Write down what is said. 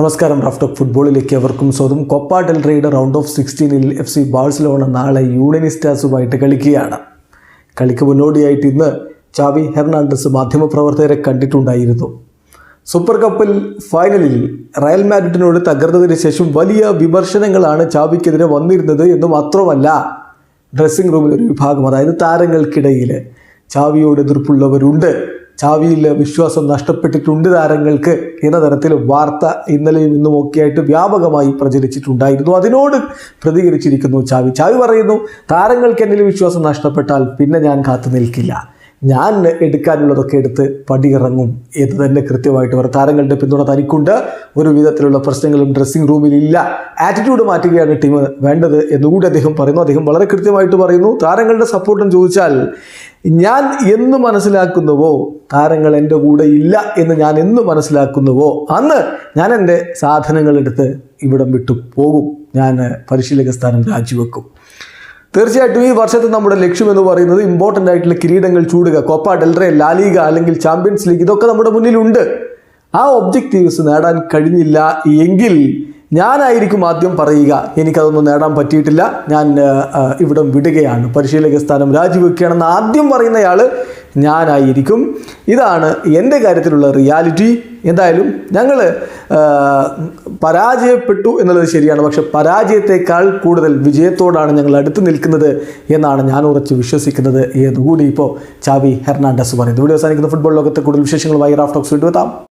നമസ്കാരം. റാഫ്റ്റോക്ക് ഫുട്ബോളിലേക്ക് അവർക്കും സ്വന്തം കൊപ്പ ഡെൽറയുടെ റൗണ്ട് ഓഫ് സിക്സ്റ്റീനിൽ എഫ് സി ബാഴ്സലോണ നാളെ യൂണിനിസ്റ്റാസുമായിട്ട് കളിക്കുകയാണ്. കളിക്ക് മുന്നോടിയായിട്ട് ഇന്ന് ചാവി ഹെർണാണ്ടസ് മാധ്യമപ്രവർത്തകരെ കണ്ടിട്ടുണ്ടായിരുന്നു. സൂപ്പർ കപ്പിൽ ഫൈനലിൽ റയൽ മാഡ്രിഡിനോട് തകർന്നതിന് ശേഷം വലിയ വിമർശനങ്ങളാണ് ചാവിക്കെതിരെ വന്നിരുന്നത് എന്ന് മാത്രമല്ല ഡ്രസ്സിംഗ് റൂമിൽ ഒരു വിഭാഗം അതായത് താരങ്ങൾക്കിടയിൽ ചാവിയോട് എതിർപ്പുള്ളവരുണ്ട്. ചാവിയിൽ വിശ്വാസം നഷ്ടപ്പെട്ടിട്ടുണ്ട് താരങ്ങൾക്ക് എന്ന തരത്തിൽ വാർത്ത ഇന്നലെയും ഇന്നും ഒക്കെയായിട്ട് വ്യാപകമായി പ്രചരിച്ചിട്ടുണ്ടായിരുന്നു. അതിനോട് പ്രതികരിച്ചിരിക്കുന്നു ചാവി. ചാവി പറയുന്നു താരങ്ങൾക്ക് എന്നിൽ വിശ്വാസം നഷ്ടപ്പെട്ടാൽ പിന്നെ ഞാൻ കാത്തു നിൽക്കില്ല. ഞാൻ എടുക്കാനുള്ളതൊക്കെ എടുത്ത് പടിയിറങ്ങും എന്ന് തന്നെ കൃത്യമായിട്ട് പറയും താരങ്ങളുടെ പിന്തുണ തനിക്കുണ്ട്. ഒരു വിധത്തിലുള്ള പ്രശ്നങ്ങളും ഡ്രസ്സിംഗ് റൂമിൽ ഇല്ല. ആറ്റിറ്റ്യൂഡ് മാറ്റുകയാണ് ടീം വേണ്ടത് എന്നുകൂടി അദ്ദേഹം പറയുന്നു. അദ്ദേഹം വളരെ കൃത്യമായിട്ട് പറയുന്നു. താരങ്ങളുടെ സപ്പോർട്ടും ചോദിച്ചാൽ ഞാൻ എന്ന് മനസ്സിലാക്കുന്നുവോ? താരങ്ങൾ എന്റെ കൂടെ ഇല്ല എന്ന് ഞാൻ എന്ന് മനസ്സിലാക്കുന്നുവോ? അന്ന് ഞാൻ എന്റെ സാധനങ്ങളെടുത്ത് ഇവിടം വിട്ടു പോകും. ഞാൻ പരിശീലക സ്ഥാനം രാജിവെക്കും. തീർച്ചയായിട്ടും ഈ വർഷത്തെ നമ്മുടെ ലക്ഷ്യം എന്ന് പറയുന്നത് ഇമ്പോർട്ടന്റ് ആയിട്ടുള്ള കിരീടങ്ങൾ ചൂടുക. Copa del Rey La Liga അല്ലെങ്കിൽ ചാമ്പ്യൻസ് ലീഗ് ഇതൊക്കെ നമ്മുടെ മുന്നിലുണ്ട്. ആ ഒബ്ജക്റ്റീവ്സ് നേടാൻ കഴിഞ്ഞില്ല എങ്കിൽ ഞാനായിരിക്കും ആദ്യം പറയുക എനിക്കതൊന്നും നേടാൻ പറ്റിയിട്ടില്ല. ഞാൻ ഇവിടം വിടുകയാണ്. പരിശീലക സ്ഥാനം രാജിവെക്കുകയാണെന്ന് ആദ്യം പറയുന്നയാൾ ഞാനായിരിക്കും. ഇതാണ് എന്റെ കാര്യത്തിലുള്ള റിയാലിറ്റി എന്തായാലും ഞങ്ങൾ പരാജയപ്പെട്ടു എന്നുള്ളത് ശരിയാണ്. പക്ഷെ പരാജയത്തെക്കാൾ കൂടുതൽ വിജയത്തോടാണ് ഞങ്ങൾ അടുത്ത് നിൽക്കുന്നത് എന്നാണ് ഞാൻ ഉറച്ച് വിശ്വസിക്കുന്നത് ഏതുകൂടി ഇപ്പോൾ ചാവി ഹെർണാണ്ടസ് പറയുന്നത് വീഡിയോ അവസാനിക്കുന്ന ഫുട്ബോൾ ലോകത്തെ കൂടുതൽ വിശേഷങ്ങളുമായി റാഫ്റ്റോക്സ് വീണ്ടും എത്താം.